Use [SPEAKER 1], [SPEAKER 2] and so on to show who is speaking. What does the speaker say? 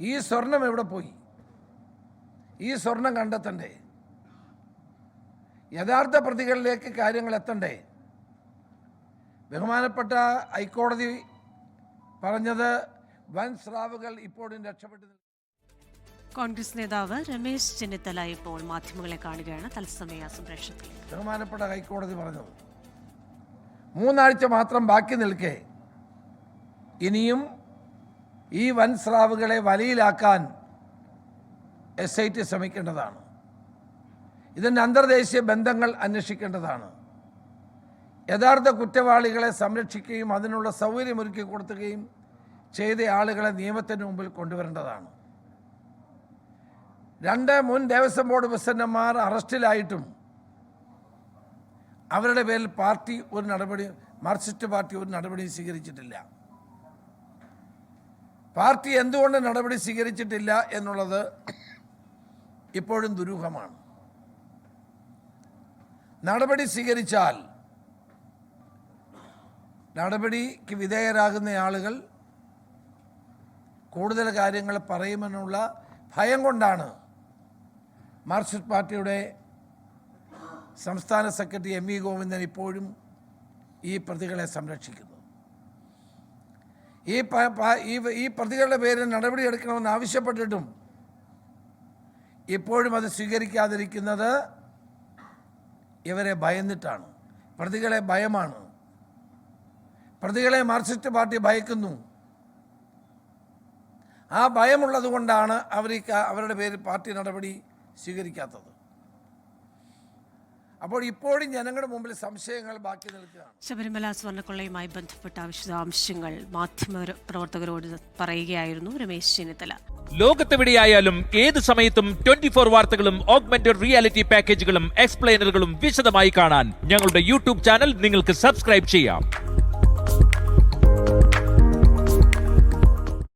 [SPEAKER 1] ഈ സ്വർണം എവിടെ പോയി? ഈ സ്വർണം കണ്ടെത്തണ്ടേ? യഥാർത്ഥ പ്രതികളിലേക്ക് കാര്യങ്ങൾ എത്തണ്ടേ? ബഹുമാനപ്പെട്ട ഹൈക്കോടതി പറഞ്ഞത് വൻ സ്രാവുകൾ ഇപ്പോഴും രക്ഷപ്പെട്ടു.
[SPEAKER 2] കോൺഗ്രസ് നേതാവ് രമേശ് ചെന്നിത്തല ഇപ്പോൾ മാധ്യമങ്ങളെ കാണുകയാണ്. തത്സമയ സംപ്രേഷണത്തിൽ
[SPEAKER 1] ബഹുമാനപ്പെട്ട ഹൈക്കോടതി പറഞ്ഞത് മൂന്നാഴ്ച മാത്രം ബാക്കി നിൽക്കെ. ഇനിയും ഈ വൻ സ്രാവുകളെ വലയിലാക്കാൻ എസ് ഐ ടി ശ്രമിക്കേണ്ടതാണ്. ഇതിന്റെ അന്തർദേശീയ ബന്ധങ്ങൾ അന്വേഷിക്കേണ്ടതാണ്. യഥാർത്ഥ കുറ്റവാളികളെ സംരക്ഷിക്കുകയും അതിനുള്ള സൗകര്യമൊരുക്കി കൊടുക്കുകയും ചെയ്ത ആളുകളെ നിയമത്തിന് മുമ്പിൽ കൊണ്ടുവരേണ്ടതാണ്. രണ്ട് മുൻ ദേവസ്വം ബോർഡ് പ്രസിഡന്റുമാർ അറസ്റ്റിലായിട്ടും അവരുടെ പേരിൽ പാർട്ടി ഒരു നടപടി മാർക്സിസ്റ്റ് പാർട്ടി ഒരു നടപടി സ്വീകരിച്ചിട്ടില്ല. പാർട്ടി എന്തുകൊണ്ട് നടപടി സ്വീകരിച്ചിട്ടില്ല എന്നുള്ളത് ഇപ്പോഴും ദുരൂഹമാണ്. നടപടി സ്വീകരിച്ചാൽ നടപടിക്ക് വിധേയരാകുന്ന ആളുകൾ കൂടുതൽ കാര്യങ്ങൾ പറയുമെന്നുള്ള ഭയം കൊണ്ടാണ് മാർക്സിസ്റ്റ് പാർട്ടിയുടെ സംസ്ഥാന സെക്രട്ടറി എം വി ഗോവിന്ദൻ ഇപ്പോഴും ഈ പ്രതികളെ സംരക്ഷിക്കുന്നു ഈ ഈ പ്രതികളുടെ പേരിൽ നടപടി എടുക്കണമെന്ന് ആവശ്യപ്പെട്ടിട്ടും ഇപ്പോഴും അത് സ്വീകരിക്കാതിരിക്കുന്നത് ഇവരെ ഭയന്നിട്ടാണ്. പ്രതികളെ ഭയമാണ്. പ്രതികളെ മാർക്സിസ്റ്റ് പാർട്ടി ഭയക്കുന്നു. ആ ഭയമുള്ളത് കൊണ്ടാണ് അവർ അവരുടെ പേരിൽ പാർട്ടി നടപടി സ്വീകരിക്കാത്തത്. അപ്പോൾ ഇപ്പോഴും ജനങ്ങളുടെ മുമ്പിൽ സംശയങ്ങൾ ബാക്കി നിൽക്കുകയാണ്.
[SPEAKER 2] ശബരിമല സ്വർണക്കൊള്ളയുമായി ബന്ധപ്പെട്ട വിശദാംശങ്ങൾ മാധ്യമ പ്രവർത്തകരോട് പറയുകയായിരുന്നു രമേശ് ചെന്നിത്തല.
[SPEAKER 3] ലോകത്തെവിടെയായാലും ഏത് സമയത്തും ട്വന്റി ഫോർ വാർത്തകളും ഓഗ്മെന്റഡ് റിയാലിറ്റി പാക്കേജുകളും എക്സ്പ്ലെയിനറുകളും വിശദമായി കാണാൻ ഞങ്ങളുടെ യൂട്യൂബ് ചാനൽ നിങ്ങൾക്ക് സബ്സ്ക്രൈബ് ചെയ്യാം.